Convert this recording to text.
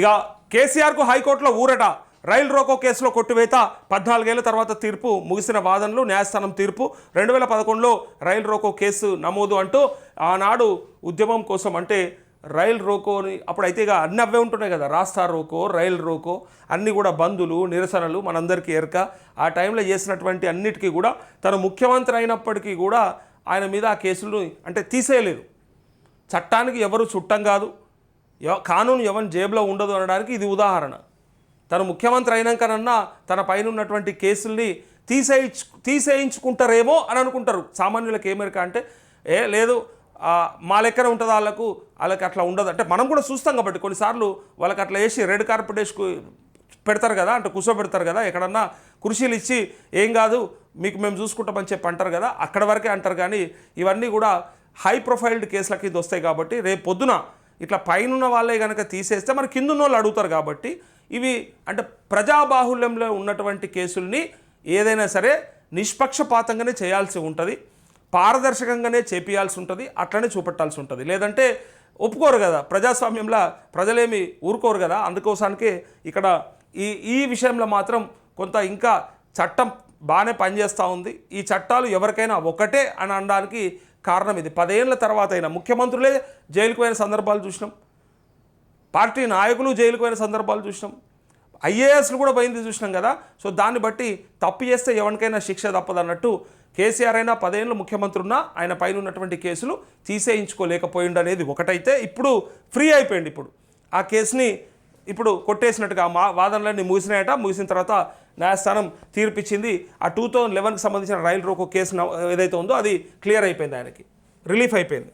ఇక కేసీఆర్కు హైకోర్టులో ఊరట. రైలు రోకో కేసులో కొట్టివేత. పద్నాలుగేళ్ళ తర్వాత తీర్పు ముగిసిన వాదనలు న్యాయస్థానం తీర్పు. రెండు వేల పదకొండులో రైలు రోకో కేసు నమోదు అంటూ ఆనాడు ఉద్యమం కోసం అంటే రైలు రోకోని అప్పుడైతే ఇక అన్ని అవే ఉంటున్నాయి కదా. రాస్తా రోకో రైలు రోకో అన్నీ కూడా బంధులు నిరసనలు మనందరికీ ఎరక. ఆ టైంలో చేసినటువంటి అన్నిటికీ కూడా తను ముఖ్యమంత్రి అయినప్పటికీ కూడా ఆయన మీద ఆ కేసులు అంటే తీసేయలేదు. చట్టానికి ఎవరు చుట్టం కాదు. కానూను ఎవరి జేబులో ఉండదు అనడానికి ఇది ఉదాహరణ. తను ముఖ్యమంత్రి అయినాకనన్నా తన పైన ఉన్నటువంటి కేసుల్ని తీసేయించు తీసేయించుకుంటారేమో అని అనుకుంటారు. సామాన్యులకు ఏమరిక అంటే ఏ లేదు మా లెక్కన ఉంటుంది వాళ్ళకు వాళ్ళకి అట్లా ఉండదు. అంటే మనం కూడా చూస్తాం కాబట్టి కొన్నిసార్లు వాళ్ళకి అట్లా వేసి రెడ్ కార్పెట్ వేసి పెడతారు కదా అంటే కూర్చోబెడతారు కదా ఎక్కడన్నా కృషిలు ఇచ్చి ఏం కాదు మీకు మేము చూసుకుంటామని చెప్పి అంటారు కదా అక్కడ వరకే అంటారు కానీ ఇవన్నీ కూడా హై ప్రొఫైల్డ్ కేసుల కింద వస్తాయి కాబట్టి రేపు పొద్దున ఇట్లా పైన వాళ్ళే కనుక తీసేస్తే మరి కింద ఉన్న వాళ్ళు అడుగుతారు కాబట్టి ఇవి అంటే ప్రజాబాహుల్యంలో ఉన్నటువంటి కేసుల్ని ఏదైనా సరే నిష్పక్షపాతంగానే చేయాల్సి ఉంటుంది పారదర్శకంగానే చేపియాల్సి ఉంటుంది అట్లనే చూపెట్టాల్సి ఉంటుంది. లేదంటే ఒప్పుకోరు కదా ప్రజాస్వామ్యంలో ప్రజలేమి ఊరుకోరు కదా అందుకోసానికి ఇక్కడ ఈ ఈ విషయంలో మాత్రం కొంత ఇంకా చట్టం బాగానే పనిచేస్తూ ఉంది. ఈ చట్టాలు ఎవరికైనా ఒకటే అని అనడానికి కారణం ఇది. పదేళ్ళ తర్వాత అయినా ముఖ్యమంత్రులే జైలుకు పోయిన సందర్భాలు చూసినాం. పార్టీ నాయకులు జైలుకు పోయిన సందర్భాలు చూసినాం. ఐఏఎస్లు కూడా పోయింది చూసినాం కదా. సో దాన్ని బట్టి తప్పు చేస్తే ఎవరికైనా శిక్ష తప్పదన్నట్టు కేసీఆర్ అయినా పదేళ్ళు ముఖ్యమంత్రి ఉన్నా ఆయన పైన ఉన్నటువంటి కేసులు తీసేయించుకోలేకపోయిండు అనేది ఒకటైతే ఇప్పుడు ఫ్రీ అయిపోయింది ఇప్పుడు. ఆ కేసుని ఇప్పుడు కొట్టేసినట్టుగా మా వాదనలన్నీ ముగిసినాయట. ముగిసిన తర్వాత న్యాయస్థానం తీర్పిచ్చింది. ఆ టూ థౌజండ్ లెవెన్కి సంబంధించిన రైలు రోకో కేసు న- ఏదైతే ఉందో అది క్లియర్ అయిపోయింది ఆయనకి. రిలీఫ్ అయిపోయింది.